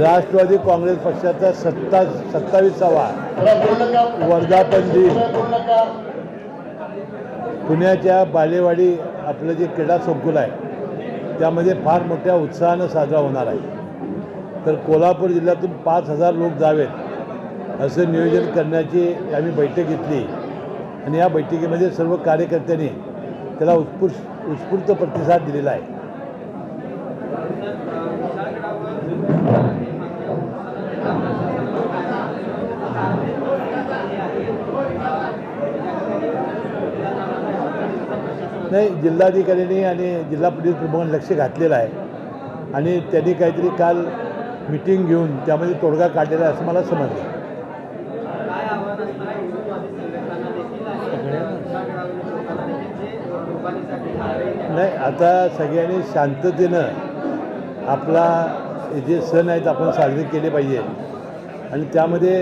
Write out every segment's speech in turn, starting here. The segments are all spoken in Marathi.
राष्ट्रवादी काँग्रेस पक्षाचा सत्ता सत्तावीसावा वर्धापन दिन पुण्याच्या बालेवाडी आपलं जे क्रीडा संकुल आहे त्यामध्ये फार मोठ्या उत्साहानं साजरा होणार आहे. तर कोल्हापूर जिल्ह्यातून पाच हजार लोक जावेत असं नियोजन करण्याची आम्ही बैठक घेतली. आणि या बैठकीमध्ये सर्व कार्यकर्त्यांनी त्याला उत्स्फूर्त उत्स्फूर्त प्रतिसाद दिलेला आहे. नाही जिल्हाधिकाऱ्यांनी आणि जिल्हा पोलीस प्रमुखांनी लक्ष घातलेलं आहे. आणि त्यांनी काहीतरी काल मिटिंग घेऊन त्यामध्ये तोडगा काढलेला आहे असं मला समजलं. नाही आता सगळ्यांनी शांततेनं आपला हे जे सण आहेत आपण साजरे केले पाहिजे. आणि त्यामध्ये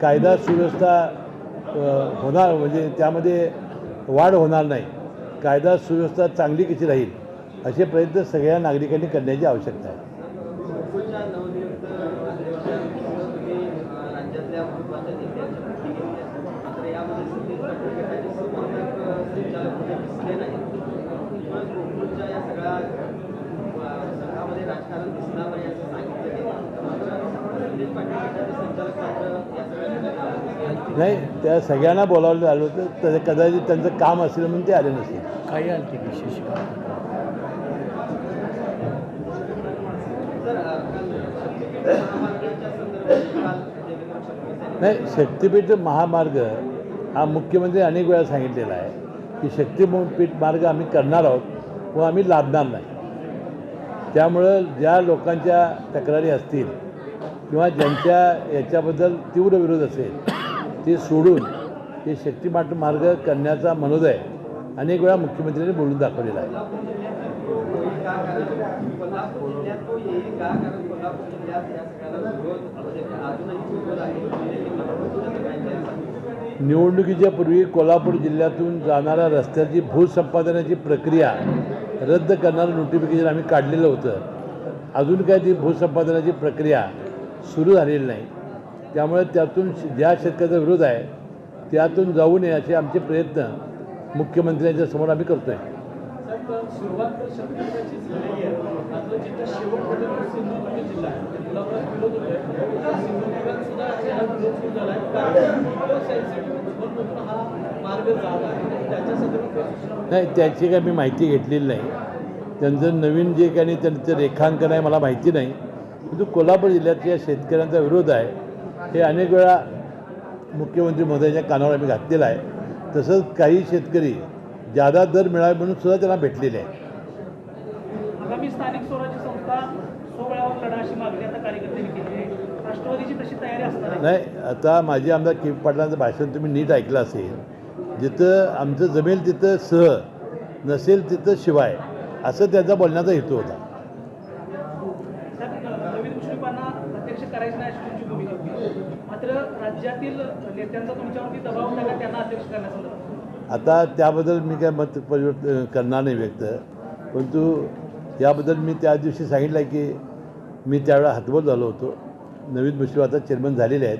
कायदा सुव्यवस्था होणार म्हणजे त्यामध्ये वाढ होणार नाही. कायदा सुव्यवस्था चांगली कशी राहील असे प्रयत्न सगळ्या नागरिकांनी करण्याची आवश्यकता आहे. नाही. त्या सगळ्यांना बोलावलं आलं होतं तर कदाचित त्यांचं काम असेल म्हणून ते आले नसेल काही विशेष देवेंद्र फडणवीस यांनी नाही शक्तिपीठ महामार्ग हा मुख्यमंत्री अनेक वेळा सांगितलेला आहे की शक्तिपीठ मार्ग आम्ही करणार आहोत व आम्ही लादणार नाही त्यामुळं ज्या लोकांच्या तक्रारी असतील किंवा ज्यांच्या याच्याबद्दल तीव्र विरोध असेल ते सोडून ते शक्तिमाठ मार्ग करण्याचा मनोदय अनेक वेळा मुख्यमंत्र्यांनी बोलून दाखवलेला आहे. निवडणुकीच्या पूर्वी कोल्हापूर जिल्ह्यातून जाणाऱ्या रस्त्याची भूसंपादनाची प्रक्रिया रद्द करणारं नोटिफिकेशन आम्ही काढलेलं होतं. अजून काय ती भूसंपादनाची प्रक्रिया सुरू झालेली नाही. त्यामुळे त्यातून ज्या शेतकऱ्याचा विरोध आहे त्यातून जाऊ नये असे आमचे प्रयत्न मुख्यमंत्र्यांच्या समोर आम्ही करतो आहे. नाही त्याची काही मी माहिती घेतलेली नाही. त्यांचं नवीन जे काही त्यांचं रेखांकन आहे मला माहिती नाही. परंतु कोल्हापूर जिल्ह्यातल्या शेतकऱ्यांचा विरोध आहे. हे अनेक वेळा मुख्यमंत्री महोदयाच्या कानावर आम्ही घातलेला आहे. तसंच काही शेतकरी जादा दर मिळावे म्हणून सुद्धा त्यांना भेटलेले आहे आगामी स्थानिक स्वराज्य संस्था सोहळ्यावर लढा अशी मागणी आता कार्यकर्त्यांनी केली आहे. राष्ट्रवादीची तशी तयारी असणार आहे. नाही आता माझी आमदार के पाटलांचं भाषण तुम्ही नीट ऐकलं असेल. जिथं आमचं जमेल तिथं सह नसेल तिथं शिवाय असं त्यांचा बोलण्याचा हेतू होता साहेब नवीन मुश्रीफांना अध्यक्ष करायचं होती मात्र राज्यातील नेत्यांचा तुमच्यावरती दबाव त्यांना अध्यक्ष करण्यासंदर्भात. आता त्याबद्दल मी काय मत परिवर्तन करणार नाही व्यक्त. परंतु याबद्दल मी त्या दिवशी सांगितलं आहे की मी त्यावेळेला हातबोल झालो होतो. नवीन मुस्लिम आता चेअरमन झालेले आहेत.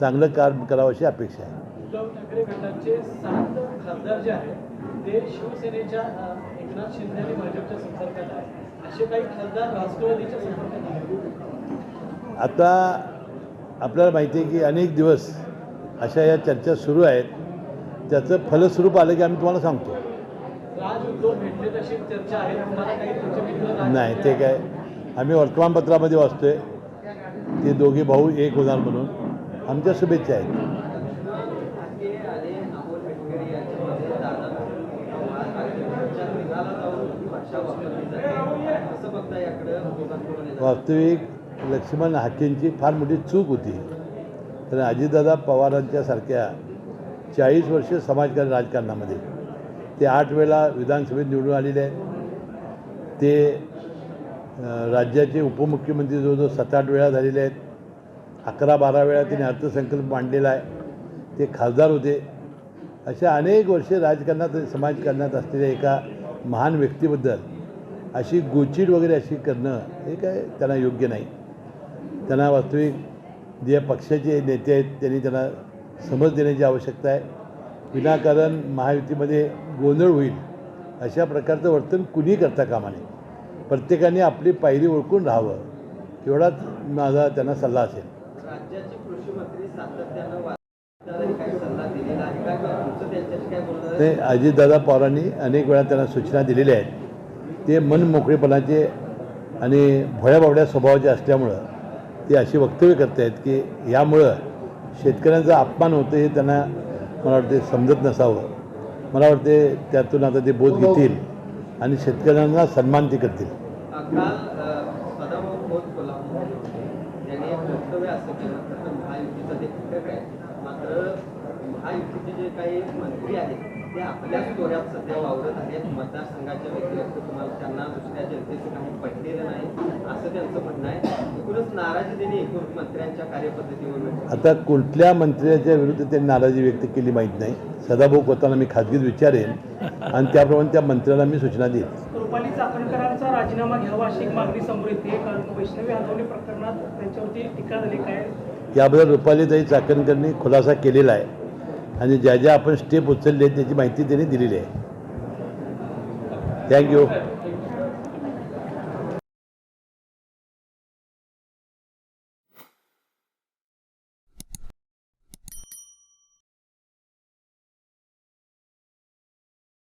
चांगलं काम करावं अशी अपेक्षा आहे. उद्धव ठाकरे गटाचे सात खासदार जे आहेत ते शिवसेनेच्या एकनाथ शिंदे आणि भाजपच्या संपर्कात आहेत. असे काही खासदार राष्ट्रवादीच्या संपर्कात आहेत? आता आपल्याला माहिती आहे की अनेक दिवस अशा या चर्चा सुरू आहेत. त्याचं फलस्वरूप आलं की आम्ही तुम्हाला सांगतो. आहे नाही ते काय? आम्ही वर्तमानपत्रामध्ये वाचतोय. ते दोघे भाऊ एक होणार म्हणून. आमच्या शुभेच्छा आहेत. आहे. वास्तविक लक्ष्मण हाकेंची फार मोठी चूक होती. तर अजितदादा पवारांच्या सारख्या चाळीस वर्ष समाजकारण राजकारणामध्ये. ते आठ वेळा विधानसभेत निवडून आलेले आहेत. ते राज्याचे उपमुख्यमंत्री जवळजवळ सात आठ वेळा झालेले आहेत. अकरा बारा वेळा त्यांनी अर्थसंकल्प मांडलेला आहे. ते खासदार होते. अशा अनेक वर्षे राजकारणात समाजकारणात असलेल्या एका महान व्यक्तीबद्दल अशी गोचीड वगैरे अशी करणं हे काय त्यांना योग्य नाही. त्यांना वास्तविक जे पक्षाचे नेते आहेत त्यांनी त्यांना समज देण्याची आवश्यकता आहे. विनाकारण महायुतीमध्ये गोंधळ होईल अशा प्रकारचं वर्तन कुणीही करता कामा नये. प्रत्येकाने आपली पायरी ओळखून राहावं एवढाच माझा त्यांना सल्ला असेल? ते अजितदादा पवारांनी अनेक वेळा त्यांना सूचना दिलेल्या आहेत. ते मन मोकळेपणाचे आणि भोळ्याबावड्या स्वभावाचे असल्यामुळं ते अशी वक्तव्य करत आहेत की यामुळं शेतकऱ्यांचा अपमान होतं हे त्यांना मला वाटते समजत नसावं. मला वाटते त्यातून आता ते बोध घेतील आणि शेतकऱ्यांना सन्मान ते करतील. महायुतीचे जे काही मंत्री आहेत ते आपल्याच तोऱ्यात सध्या वावरत आहेत. मतदारसंघाच्या व्यतिरिक्त तुम्हाला त्यांना दुसऱ्या जनतेचं काही पडलेलं नाही असं त्यांचं म्हणणं आहे. एकूणच नाराजी त्यांनी एकूण मंत्र्यांच्या कार्यपद्धतीवर आता कुठल्या मंत्र्याच्या विरुद्ध त्यांनी नाराजी व्यक्त केली माहीत नाही. सदाभाऊ खोताना मी खाजगीत विचारेन आणि त्याप्रमाणे त्या मंत्र्याला मी सूचना देईन. रुपाली चाकणकरांचा राजीनामा घ्यावा अशी एक मागणी समोर येते कारण वैष्णवी हलवणी प्रकरणात त्यांच्यावरती टीका झाली काय? याबद्दल रुपालीताई चाकणकरनी खुलासा केलेला आहे. आणि ज्या ज्या आपण स्टेप उचलले त्याची माहिती त्यांनी दिलेली आहे. थँक्यू